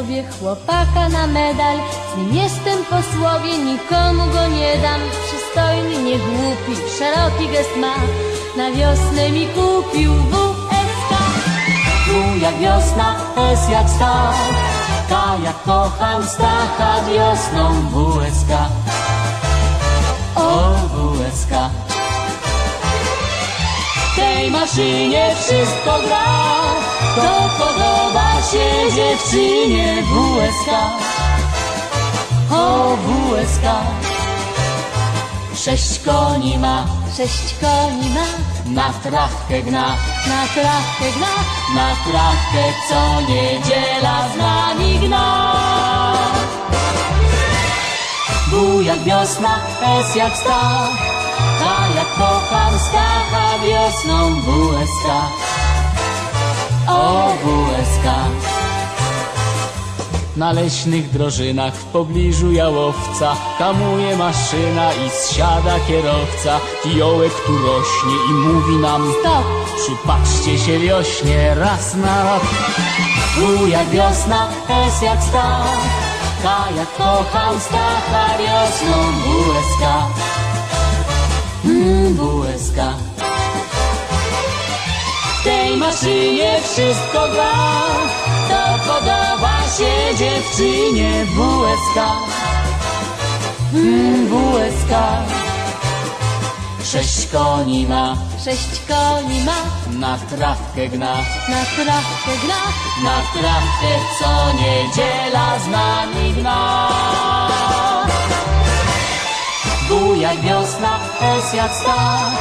sobie chłopaka na medal. Z nim jestem posłowie, nikomu go nie dam. Przystojny, nie głupi, szeroki gest ma. Na wiosnę mi kupił WSK. Tu jak wiosna, S jak Stach K jak kocham Stacha wiosną WSK O WSK W tej maszynie wszystko gra. To podoba się dziewczynie WSK O WSK Sześć koni ma, Sześć koni ma, na trawkę gna. Na trawkę gra. na trawkę co niedziela z nami gna. W jak wiosna, S jak Stach, Wiosną WSK. O WSK. Na leśnych drożynach w pobliżu jałowca Hamuje maszyna i zsiada kierowca Fiołek tu rośnie i mówi nam Stop! Przypatrzcie się wiośnie raz na rok U jak wiosna, S jak Stach K jak kocham Stacha wiosną WSK maszynie wszystko gra. To podoba się dziewczynie WSK mm, WSK Sześć koni ma. Sześć koni ma, na trawkę gna, na trawkę gra. na trawkę co niedziela z nami gna. W jak wiosna, S jak Stach,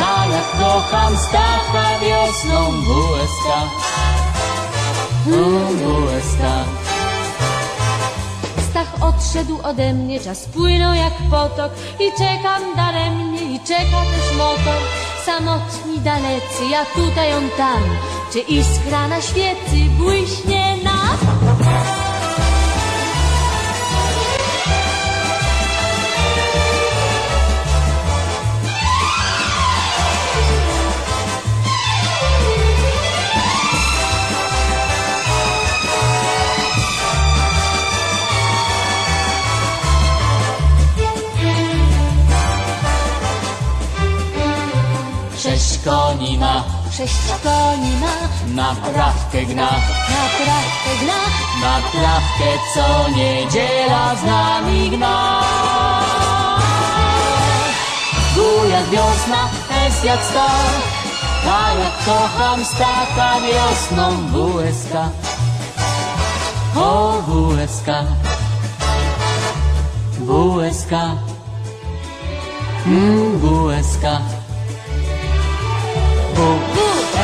A jak kocham Stacha wiosną WSK. WSK. Stach odszedł ode mnie, czas płynął jak potok i czekam daremnie i czeka też motor. Samotni dalecy, ja tutaj, on tam, czy iskra na świecy błyśnie nam? Sześć koni ma, na trawkę gna, na trawkę gra. na trawkę co niedziela z nami gna. Tu jak wiosna, S jak Stach, A jak kocham Stacha wiosną WSK. O WSK, WSK, mm, WSK, WSK.